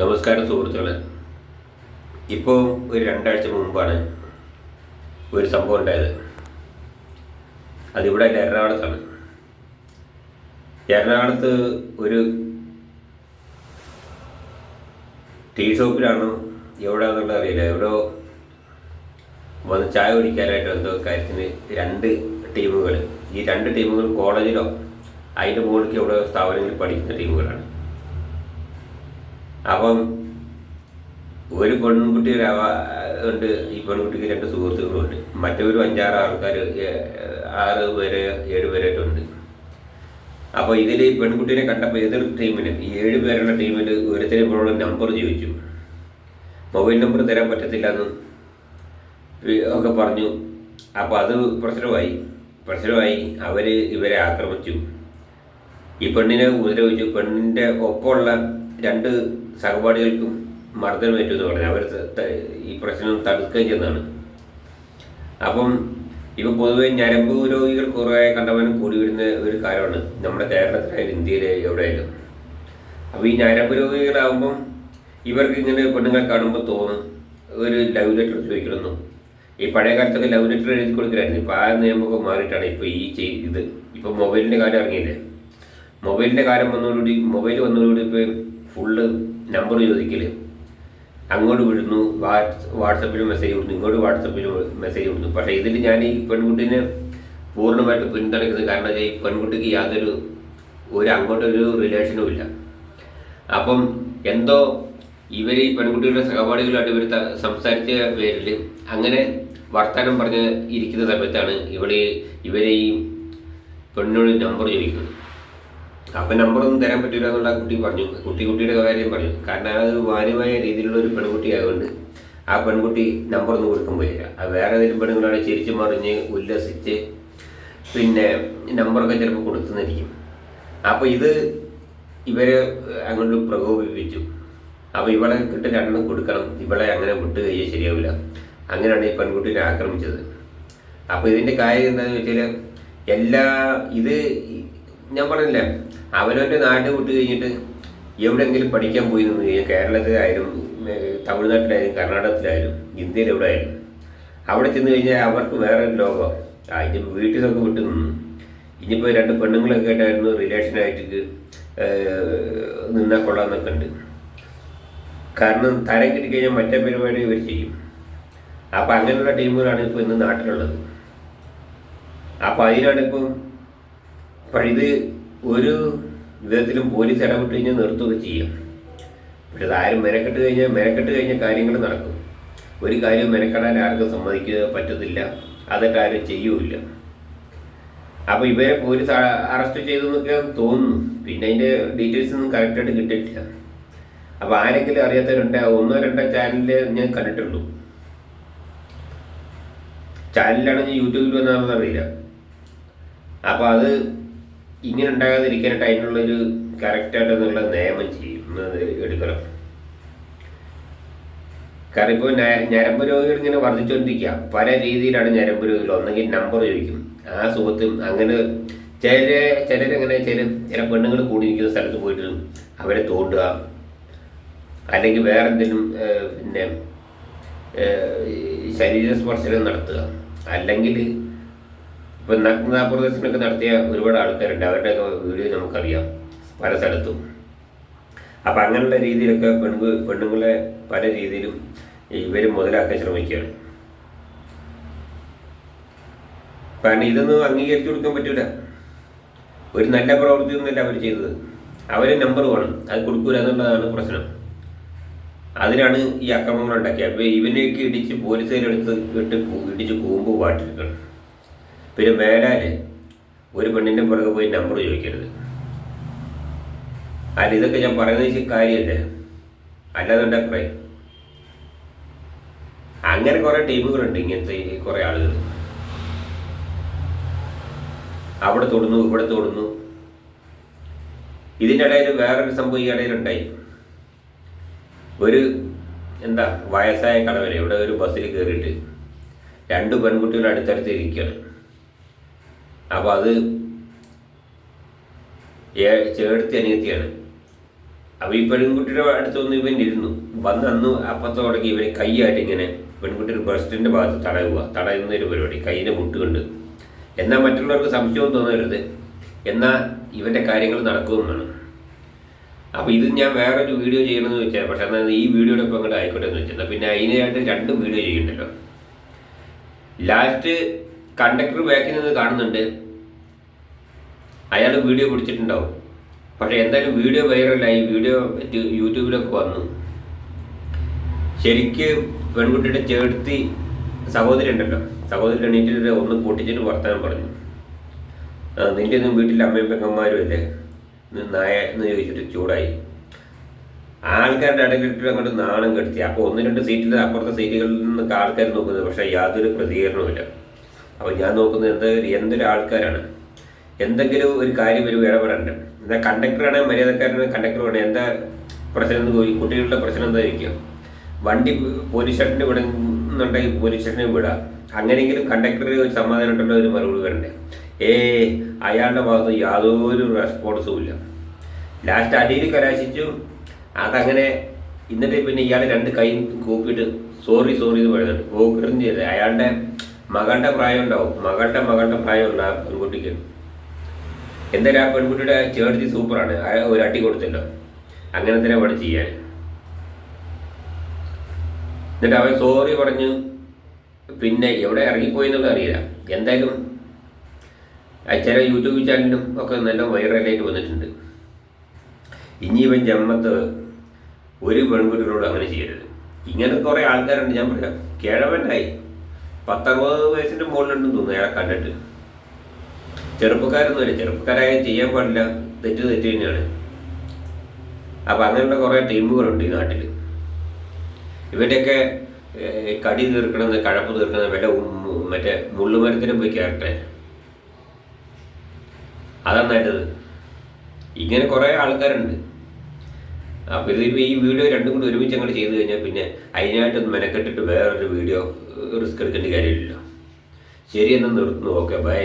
നമസ്കാരം സുഹൃത്തുക്കളെ. ഇപ്പോൾ ഒരു രണ്ടാഴ്ച മുമ്പാണ് ഒരു സംഭവം ഉണ്ടായത്. അതിവിടെ എറണാകുളത്താണ്. എറണാകുളത്ത് ഒരു ടീ ഷോപ്പിലാണോ എവിടെയാണെന്നുള്ള അറിയില്ല. എവിടെ വന്ന് ചായ കുടിക്കാനായിട്ട് എന്തോ കാര്യത്തിന് രണ്ട് ടീമുകൾ. ഈ രണ്ട് ടീമുകൾ കോളേജിലോ അതിന്റെ മുകളിലേക്ക് എവിടെ സ്ഥാപനങ്ങളിൽ പഠിക്കുന്ന ടീമുകളാണ്. അപ്പം ഒരു പെൺകുട്ടി ഉണ്ട്. ഈ പെൺകുട്ടിക്ക് രണ്ട് സുഹൃത്തുക്കളുണ്ട്. മറ്റൊരു അഞ്ചാറ് ആൾക്കാർ ആറ് പേര് ഏഴ് പേരായിട്ട് ഉണ്ട്. അപ്പോൾ ഇതിൽ ഈ പെൺകുട്ടീനെ കണ്ടപ്പോൾ എതിർ ടീമിന് ഈ ഏഴ് പേരുള്ള ടീമിൽ ഒരുത്തിനെ പോലുള്ള നമ്പർ ചോദിച്ചു. മൊബൈൽ നമ്പർ തരാൻ പറ്റത്തില്ല എന്ന് ഒക്കെ പറഞ്ഞു. അപ്പോൾ അത് പ്രശ്നമായി. പ്രശ്നമായി അവർ ഇവരെ ആക്രമിച്ചു. ഈ പെണ്ണിനെ ഉപദ്രവിച്ചു. പെണ്ണിന്റെ ഒപ്പമുള്ള രണ്ട് സഹപാഠികൾക്കും മർദ്ദനമേറ്റു എന്ന് പറഞ്ഞു അവർ ഈ പ്രശ്നം തടുക്കുകയും ചെയ്യുന്നതാണ്. അപ്പം ഇപ്പം പൊതുവെ ഞരമ്പ് രോഗികൾ കുറേ കണ്ടവനും കൂടി വരുന്ന ഒരു കാര്യമാണ് നമ്മുടെ കേരളത്തിലായാലും ഇന്ത്യയിലെ എവിടെയായാലും. അപ്പോൾ ഈ ഞരമ്പ് രോഗികളാകുമ്പം ഇവർക്ക് ഇങ്ങനെ പെണ്ണുങ്ങളെ കാണുമ്പോൾ തോന്നും ഒരു ലവ് ലെറ്റർ ചോദിക്കണമെന്നും ഈ പഴയ കാലത്തൊക്കെ ലവ് ലെറ്റർ എഴുതി കൊടുക്കലായിരുന്നു. ഇപ്പോൾ ആ നിയമമൊക്കെ മാറിയിട്ടാണ് ഇപ്പോൾ ഈ ചെയ് ഇത്. ഇപ്പോൾ മൊബൈലിന്റെ കാലം ഇറങ്ങിയില്ലേ? മൊബൈലിന്റെ കാലം വന്നതോടുകൂടി മൊബൈൽ വന്നതോടുകൂടി ഇപ്പോൾ ഫുള്ള് നമ്പർ ചോദിക്കൽ അങ്ങോട്ട് വിടുന്നു വാട്സ് വാട്സപ്പിൽ മെസ്സേജ് വിടുന്നു ഇങ്ങോട്ട് വാട്സപ്പിൽ മെസ്സേജ് വിടുന്നു പക്ഷേ ഇതിൽ ഞാൻ ഈ പെൺകുട്ടീനെ പൂർണമായിട്ട് പിന്തുണയ്ക്കുന്നത് കാരണം ഈ പെൺകുട്ടിക്ക് യാതൊരു ഒരു അങ്ങോട്ടൊരു റിലേഷനും ഇല്ല. അപ്പം എന്തോ ഇവർ ഈ പെൺകുട്ടിയുടെ സഹപാഠികളായിട്ട് ഇവർ സംസാരിച്ച പേരിൽ അങ്ങനെ വർത്തമാനം പറഞ്ഞ് ഇരിക്കുന്ന സമയത്താണ് ഇവിടെ ഇവരെ ഈ പെണ്ണിനോട് നമ്പർ ചോദിക്കുന്നത്. അപ്പം നമ്പറൊന്നും തരാൻ പറ്റില്ല എന്നുള്ള കുട്ടി പറഞ്ഞു. കുട്ടി കുട്ടിയുടെ കാര്യം പറഞ്ഞു. കാരണം അത് മാന്യമായ രീതിയിലുള്ള ഒരു പെൺകുട്ടി ആയതുകൊണ്ട് ആ പെൺകുട്ടി നമ്പറൊന്നും കൊടുക്കാൻ പോയില്ല. അത് വേറെ ഏതെങ്കിലും പെണ്ണുങ്ങളാണ് ചിരിച്ചു മറിഞ്ഞ് ഉല്ലസിച്ച് പിന്നെ നമ്പറൊക്കെ ചിലപ്പോൾ കൊടുത്തുന്നിരിക്കും. അപ്പോൾ ഇത് ഇവരെ അങ്ങോട്ട് പ്രകോപിപ്പിച്ചു. അപ്പോൾ ഇവളെ കിട്ടി രണ്ടെണ്ണം കൊടുക്കണം. ഇവളെ അങ്ങനെ വിട്ട് കഴിയാൻ ശരിയാവില്ല. അങ്ങനെയാണ് ഈ പെൺകുട്ടിനെ ആക്രമിച്ചത്. അപ്പോൾ ഇതിന്റെ കാര്യം എന്താണെന്ന് വെച്ചാൽ എല്ലാ ഇത് ഞാൻ പറഞ്ഞില്ലേ അവനവന്റെ നാട് വിട്ട് കഴിഞ്ഞിട്ട് എവിടെയെങ്കിലും പഠിക്കാൻ പോയി നിന്ന് കഴിഞ്ഞാൽ കേരളത്തിലായാലും തമിഴ്നാട്ടിലായാലും കർണാടകത്തിലായാലും ഇന്ത്യയിൽ എവിടെ ആയാലും അവിടെ ചെന്ന് കഴിഞ്ഞാൽ അവർക്ക് വേറെ ഒരു ലോകം. ആ വീട്ടിൽ നിന്നൊക്കെ വിട്ട് നിന്നു. ഇനിയിപ്പോൾ രണ്ട് പെണ്ണുങ്ങളൊക്കെ ആയിട്ടായിരുന്നു റിലേഷനായിട്ട് നിന്നാൽ കൊള്ളാമെന്നൊക്കെ ഉണ്ട്. കാരണം തരം കിട്ടിക്കഴിഞ്ഞാൽ മറ്റേ പരിപാടി ഇവർ ചെയ്യും. അപ്പം അങ്ങനെയുള്ള ടീമുകളാണ് ഇപ്പോൾ ഇന്ന് നാട്ടിലുള്ളത്. അപ്പോൾ അതിനാണ് ഇപ്പം അപ്പം ഇത് ഒരു വിധത്തിലും പോലീസ് ഇടപെട്ട് കഴിഞ്ഞാൽ നിർത്തുകയൊക്കെ ചെയ്യാം. പക്ഷെ ആരും മെനക്കെട്ട് കഴിഞ്ഞാൽ മെനക്കെട്ട് കഴിഞ്ഞാൽ കാര്യങ്ങൾ നടക്കും. ഒരു കാര്യം മെനക്കെടാൻ ആർക്കും സമ്മതിക്കുക പറ്റത്തില്ല. അതൊക്കെ ആരും ചെയ്യൂല അപ്പോൾ ഇവരെ പോലീസ് അറസ്റ്റ് ചെയ്തു എന്നൊക്കെ തോന്നുന്നു. പിന്നെ അതിന്റെ ഡീറ്റെയിൽസ് ഒന്നും കറക്റ്റായിട്ട് കിട്ടിയിട്ടില്ല. അപ്പോൾ ആരെങ്കിലും അറിയാത്തവരുണ്ട് ഒന്നോ രണ്ടോ ചാനലിൽ ഞാൻ കണ്ടിട്ടുള്ളൂ. ചാനലിലാണെങ്കിൽ യൂട്യൂബിൽ വന്നാണെന്ന് അറിയില്ല. അപ്പോൾ അത് ഇങ്ങനെ ഉണ്ടാകാതിരിക്കാനായിട്ട് അതിനുള്ളൊരു കറക്റ്റായിട്ട് എന്നുള്ള നിയമം ചെയ്യും അത് എടുക്കണം. കാരണം ഇപ്പോൾ ഞരമ്പ് രോഗികൾ ഇങ്ങനെ വർദ്ധിച്ചുകൊണ്ടിരിക്കുക പല രീതിയിലാണ് ഞരമ്പ് രോഗികൾ. ഒന്നെങ്കിൽ നമ്പർ ചോദിക്കും. ആ സുഖത്തും അങ്ങനെ ചില ചിലരങ്ങനെ ചില ചില പെണ്ണുങ്ങൾ കൂടിയിരിക്കുന്ന സ്ഥലത്ത് പോയിട്ട് അവരെ തോണ്ടുക. അല്ലെങ്കിൽ വേറെ എന്തെങ്കിലും പിന്നെ ശരീരസ്പർശനം നടത്തുക. അല്ലെങ്കിൽ ഇപ്പം നഗ്നതാ പ്രദർശനമൊക്കെ നടത്തിയ ഒരുപാട് ആൾക്കാരുണ്ട്. അവരുടെയൊക്കെ വീഡിയോ നമുക്കറിയാം. പല സ്ഥലത്തും. അപ്പം അങ്ങനെയുള്ള രീതിയിലൊക്കെ പെണ്ണു പെണ്ണുങ്ങളെ പല രീതിയിലും ഇവർ മുതലാക്കാൻ ശ്രമിക്കുകയാണ്. കാരണം ഇതൊന്നും അംഗീകരിച്ചു കൊടുക്കാൻ പറ്റൂല. ഒരു നല്ല പ്രവൃത്തി ഒന്നുമല്ല അവർ ചെയ്തത്. അവർ നമ്പർ വേണം അത് കൊടുക്കൂല എന്നുള്ളതാണ് പ്രശ്നം. അതിനാണ് ഈ അക്രമങ്ങൾ ഉണ്ടാക്കിയത്. അപ്പോൾ ഇവനെയൊക്കെ ഇടിച്ച് പോലീസുകാരെടുത്ത് ഇട്ട് ഇടിച്ച് കൂമ്പ് പാട്ടിരിക്കണം പിന്നെ വേടാൽ ഒരു പെണ്ണിന്റെ പുറകെ പോയി നമ്പർ ചോദിക്കരുത്. അല്ല ഇതൊക്കെ ഞാൻ പറയുന്നത് കാര്യമല്ലേ. അല്ലാതെ അങ്ങനെ കുറേ ടീമുകളുണ്ട് ഇങ്ങനത്തെ കുറേ ആളുകൾ. അവിടെ തൊടുന്നു ഇവിടെ തൊടുന്നു. ഇതിന്റെ ഇടയിൽ വേറൊരു സംഭവം ഈ ഇടയിലുണ്ടായി ഒരു എന്താ വയസ്സായ കടവരെ ഇവിടെ ഒരു ബസ്സിൽ കയറിയിട്ട് രണ്ട് പെൺകുട്ടികൾ അടുത്തടുത്ത് ഇരിക്കുകയാണ്. അപ്പോൾ അത് ചേർത്തി അനിയത്തിയാണ്. അപ്പോൾ ഈ പെൺകുട്ടിയുടെ അടുത്തൊന്ന് ഇവൻ ഇരുന്നു. വന്ന് അന്ന് അപ്പത്തെ കൈ കൈയായിട്ട് ഇങ്ങനെ പെൺകുട്ടിയുടെ ബ്രസ്റ്റിന്റെ ഭാഗത്ത് തടയുക. തടയുന്ന ഒരു പരിപാടി കൈയിനെ മുട്ടുകൊണ്ട് എന്നാൽ മറ്റുള്ളവർക്ക് സംശയവും തോന്നരുത്. എന്നാൽ ഇവന്റെ കാര്യങ്ങൾ നടക്കുമെന്നാണ് അപ്പോൾ ഇത് ഞാൻ വേറൊരു വീഡിയോ ചെയ്യണമെന്ന് വെച്ചാൽ പക്ഷെ എന്നാൽ ഈ വീഡിയോയുടെ ഒപ്പം അങ്ങോട്ട് ആയിക്കോട്ടെ എന്ന് വെച്ചാൽ പിന്നെ അതിനായിട്ട് രണ്ട് വീഡിയോ ചെയ്യണ്ടല്ലോ ലാസ്റ്റ് കണ്ടക്ടർ ബാക്കിൽ നിന്ന് കാണുന്നുണ്ട്. അയാൾ വീഡിയോ പിടിച്ചിട്ടുണ്ടാവും. പക്ഷേ എന്തായാലും വീഡിയോ വൈറലായി വീഡിയോ യൂട്യൂബിലൊക്കെ വന്നു. ശരിക്ക് പെൺകുട്ടിയുടെ ചേർത്തി സഹോദരി ഉണ്ടല്ലോ. സഹോദരി എണീറ്റിട്ട് ഒന്ന് പൊട്ടിച്ചിട്ട് വർത്താനം പറഞ്ഞു. നിന്റെ ഒന്നും വീട്ടിൽ അമ്മയും പെങ്ങന്മാരും അല്ലേ? നായ എന്ന് ചോദിച്ചിട്ട് ചൂടായി. ആൾക്കാരുടെ ഇടയ്ക്കിട്ട് അങ്ങോട്ട് നാണം കെടുത്തി. അപ്പോൾ ഒന്ന് രണ്ട് സീറ്റിൽ അപ്പുറത്തെ സീറ്റുകളിൽ നിന്നൊക്കെ ആൾക്കാർ നോക്കുന്നത്. പക്ഷേ യാതൊരു പ്രതികരണവുമില്ല. അപ്പോൾ ഞാൻ നോക്കുന്നത് എന്ത് എന്തൊരു ആൾക്കാരാണ് എന്തെങ്കിലും ഒരു കാര്യം ഒരു ഇടപെടേണ്ട? എന്നാൽ കണ്ടക്ടറാണ് കണ്ടക്ടർ വേണം എന്താ പ്രശ്നം എന്ന് കുട്ടികളുടെ പ്രശ്നം എന്തായിരിക്കും? വണ്ടി പോലീസ് സ്റ്റേഷനിൽ വിടുന്നുണ്ടെങ്കിൽ പോലീസ് സ്റ്റേഷനിൽ വിടാം. അങ്ങനെയെങ്കിലും കണ്ടക്ടർ ഒരു സമാധാനം ഉണ്ടല്ലോ ഒരു മറുപടി വരണ്ടേ ഏ അയാളുടെ ഭാഗത്ത് യാതൊരു റെസ്പോൺസും ഇല്ല. ലാസ്റ്റ് അടിയിൽ കലാശിച്ചു. അതങ്ങനെ എന്നിട്ട് പിന്നെ ഇയാൾ രണ്ട് കൈ കൂപ്പിയിട്ട് സോറി സോറി എന്ന് പറയുന്നുണ്ട്. ഓ ചെയ്തത്. അയാളുടെ മകളുടെ പ്രായം ഉണ്ടാവും മകളുടെ മകളുടെ പ്രായമുള്ള ആ പെൺകുട്ടിക്ക്. എന്തായാലും ആ പെൺകുട്ടിയുടെ ചേർത്തി സൂപ്പറാണ്? ഒരു അട്ടി കൊടുത്തല്ലോ അങ്ങനെ തന്നെ അവിടെ ചെയ്യാൻ? എന്നിട്ട് അവൻ സോറി പറഞ്ഞു പിന്നെ എവിടെ ഇറങ്ങിപ്പോയി എന്നുള്ളത് അറിയില്ല. എന്തായാലും ചില യൂട്യൂബ് ചാനലിലും ഒക്കെ നല്ല വൈറലായിട്ട് വന്നിട്ടുണ്ട്. ഇനി ഇവൻ ജന്മത്ത് ഒരു പെൺകുട്ടികളോട് അങ്ങനെ ചെയ്യരുത്. ഇങ്ങനെ കുറേ ആൾക്കാരുണ്ട്. ഞാൻ പറയാം കിഴവനായി പത്തറുപത് വയസ്സിന്റെ മുകളിലുണ്ടെന്ന് തോന്നുന്നു അയാളെ കണ്ടിട്ട്. ചെറുപ്പക്കാരൊന്നുമില്ല ചെറുപ്പക്കാരായ ചെയ്യാൻ പാടില്ല തെറ്റ് തെറ്റ് തന്നെയാണ്. അപ്പം അങ്ങനെയുള്ള കുറേ ടീമുകളുണ്ട് ഈ നാട്ടിൽ ഇവരുടെയൊക്കെ കടി തീർക്കണമെന്ന് കഴപ്പ് തീർക്കണമെന്ന് വല്ല മറ്റേ മുള്ളുമരത്തിനും പോയി കയറട്ടെ. അതാണ് നല്ലത്. ഇങ്ങനെ കുറേ ആൾക്കാരുണ്ട്. അപ്പോൾ ഇതിപ്പോൾ ഈ വീഡിയോ രണ്ടും കൂടി ഒരുമിച്ച് അങ്ങോട്ട് ചെയ്ത് കഴിഞ്ഞാൽ പിന്നെ അതിനായിട്ടൊന്ന് മെനക്കെട്ടിട്ട് വേറൊരു വീഡിയോ റിസ്ക് എടുക്കേണ്ട കാര്യമില്ലല്ലോ. ശരി എന്നാൽ നിർത്തുന്നു ഓക്കെ ബൈ.